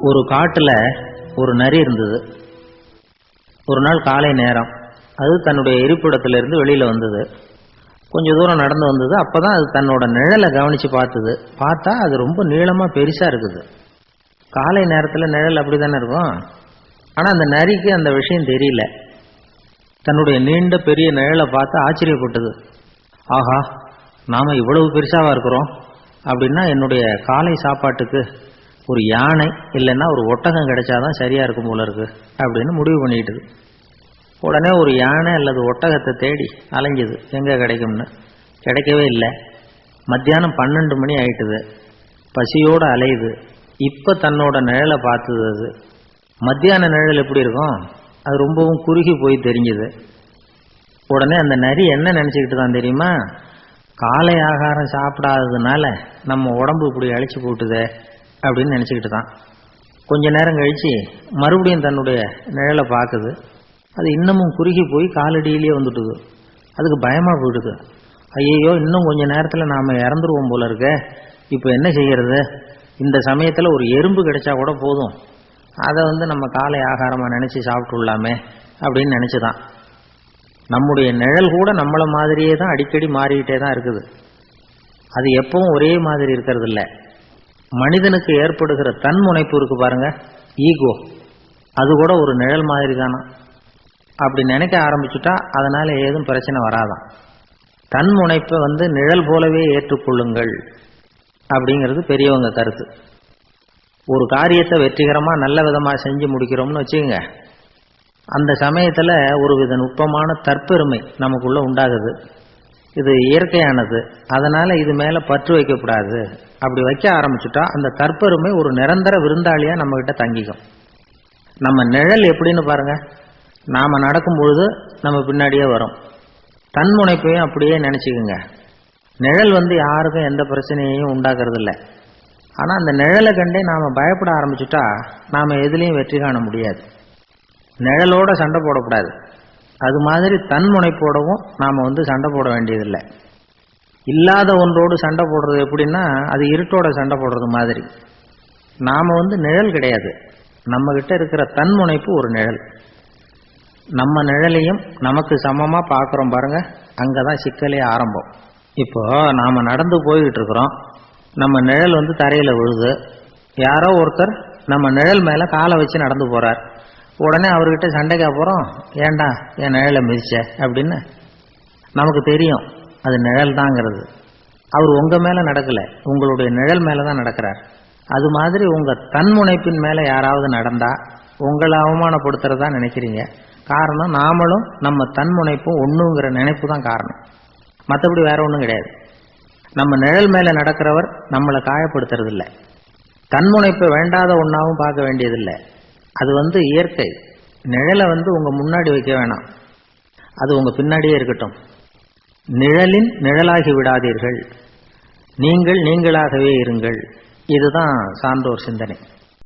ஒரு காட்டுல ஒரு நரி இருந்தது. ஒரு நாள் காலை நேரம். அது தன்னுடைய இருப்பிடத்திலிருந்து வெளியில வந்தது. கொஞ்ச தூரம் நடந்து வந்தது. அப்பதான் அது தன்னோட நிழலை கவனிச்சு பார்த்தது. பார்த்தா அது ரொம்ப நீளமா பெருசா இருக்குது. காலை நேரத்துல நிழல் அப்படித்தானே இருக்கும்? ஆனா அந்த நரிக்கு அந்த விஷயம் தெரியல. தன்னுடைய நீண்ட பெரிய நிழலை பார்த்து ஆச்சரியப்பட்டது. ஆஹா நாம இவ்வளவு பெருசாவா இருக்கிறோம்? அப்படின்னா என்னுடைய காலை சாப்பாட்டுக்கு ஒரு யானை இல்லைன்னா ஒரு ஒட்டகம் கிடைச்சாதான் சரியா இருக்கும் போல இருக்கு அப்படின்னு முடிவு பண்ணிட்டுது உடனே ஒரு யானை அல்லது ஒட்டகத்தை தேடி அலைஞ்சது. எங்க கிடைக்கும்னு? கிடைக்கவே இல்லை. மத்தியானம் பன்னெண்டு மணி ஆயிட்டுது. பசியோட அலையுது. இப்ப தன்னோட நிழலை பார்த்தது அது. மத்தியான நிழல் எப்படி இருக்கும்? அது ரொம்பவும் குறுகி போய் தெரிஞ்சுது. உடனே அந்த நரி என்ன நினைச்சுக்கிட்டு தான் தெரியுமா? காலை ஆகாரம் சாப்பிடாததுனால நம்ம உடம்பு இப்படி அழிச்சு போட்டுதே. அப்படின்னு நினச்சிக்கிட்டு தான். கொஞ்ச நேரம் கழித்து மறுபடியும் தன்னுடைய நிழலை பார்க்குது. அது இன்னமும் குறுகி போய் காலடியிலேயே வந்துட்டுது. அதுக்கு பயமாக போயிடுது. ஐயையோ இன்னும் கொஞ்ச நேரத்தில் நாம் இறந்துருவோம் போல இருக்க. இப்போ என்ன செய்கிறது இந்த சமயத்தில் ஒரு எறும்பு கிடைச்சா கூட போதும். அதை வந்து நம்ம காலை ஆகாரமாக நினச்சி சாப்பிட்டுள்ளாமே அப்படின்னு நினைச்சுதான். நம்முடைய நிழல் கூட நம்மளை மாதிரியே தான் அடிக்கடி மாறிக்கிட்டே தான் இருக்குது. அது எப்பவும் ஒரே மாதிரி இருக்கிறது இல்லை மனிதனுக்கு ஏற்படுகிற தன்முனைப்பு இருக்கு பாருங்க. ஈகோ அது கூட ஒரு நிழல் மாதிரி தானா அப்படி நினைக்க ஆரம்பிச்சுட்டா அதனால ஏதும் பிரச்சனை வராதான் தன்முனைப்பை வந்து நிழல் போலவே ஏற்றுக்கொள்ளுங்கள் அப்படிங்கிறது பெரியவங்க கருத்து. ஒரு காரியத்தை வெற்றிகரமாக நல்ல விதமாக செஞ்சு முடிக்கிறோம்னு வச்சுக்கோங்க. அந்த சமயத்தில் ஒரு வித நுட்பமான தற்பெருமை நமக்குள்ளே உண்டாகுது. இது இயற்கையானது. அதனால இது மேல பற்று வைக்கக்கூடாது. அப்படி வைக்க ஆரம்பிச்சுட்டா அந்த கற்பருமை ஒரு நிரந்தர விருந்தாளியா நம்ம கிட்ட தங்கிக்கும். நம்ம நிழல் எப்படின்னு பாருங்க. நாம நடக்கும் பொழுது நம்ம பின்னாடியே வரும். தன்முனைப்பையும் அப்படியே நினைச்சுக்குங்க. நிழல் வந்து யாருக்கும் எந்த பிரச்சனையையும் உண்டாக்குறது இல்லை ஆனா அந்த நிழலை கண்டே நாம பயப்பட ஆரம்பிச்சுட்டா நாம எதுலேயும் வெற்றி காண முடியாது. நிழலோட சண்டை போடக்கூடாது. அது மாதிரி தன்முனைப்போடவும் நாம் வந்து சண்டை போட வேண்டியதில்லை. இல்லாத ஒன்றோடு சண்டை போடுறது எப்படின்னா அது இருட்டோட சண்டை போடுறது மாதிரி. நாம் வந்து நிழல் கிடையாது. நம்மக்கிட்ட இருக்கிற இருக்கிற தன்முனைப்பு ஒரு நிழல். நம்ம நிழலையும் நமக்கு சமமாக பார்க்குறோம் பாருங்க அங்கதான் சிக்கலே ஆரம்பம். இப்போ நாம் நடந்து போய்கிட்டு இருக்கிறோம். நம்ம நிழல் வந்து தரையில் விழுது. யாரோ ஒருத்தர் நம்ம நிழல் மேலே காலை வச்சு நடந்து போகிறார் உடனே அவர்கிட்ட சண்டைக்கா போகிறோம் ஏண்டா என் நிழலை மிதிச்ச? அப்படின்னு. நமக்கு தெரியும் அது நிழல் தாங்கிறது அவர் உங்க மேல நடக்கல உங்களுடைய நிழல் மேலே தான் நடக்கிறார். அது மாதிரி உங்க தன்முனைப்பின் மேல யாராவது நடந்தா உங்களை அவமானப்படுத்துறதா நினைக்கிறீங்க. காரணம் நாமளும் நம்ம தன்முனைப்பும் ஒண்ணுங்கிற நினைப்பு தான் காரணம். மற்றபடி வேற ஒன்றும் கிடையாது. நம்ம நிழல் மேல நடக்கிறவர் நம்மளை காயப்படுத்துறது இல்லை தன்முனைப்பை வேண்டாத ஒன்றாவும் பார்க்க வேண்டியதில்லை. அது வந்து இயற்கை. நிழலை வந்து உங்க முன்னாடி வைக்க வேணாம். அது உங்க பின்னாடியே இருக்கட்டும். நிழலின் நிழலாகி விடாதீர்கள். நீங்கள் நீங்களாகவே இருங்கள். இதுதான் சான்றோர் சிந்தனை.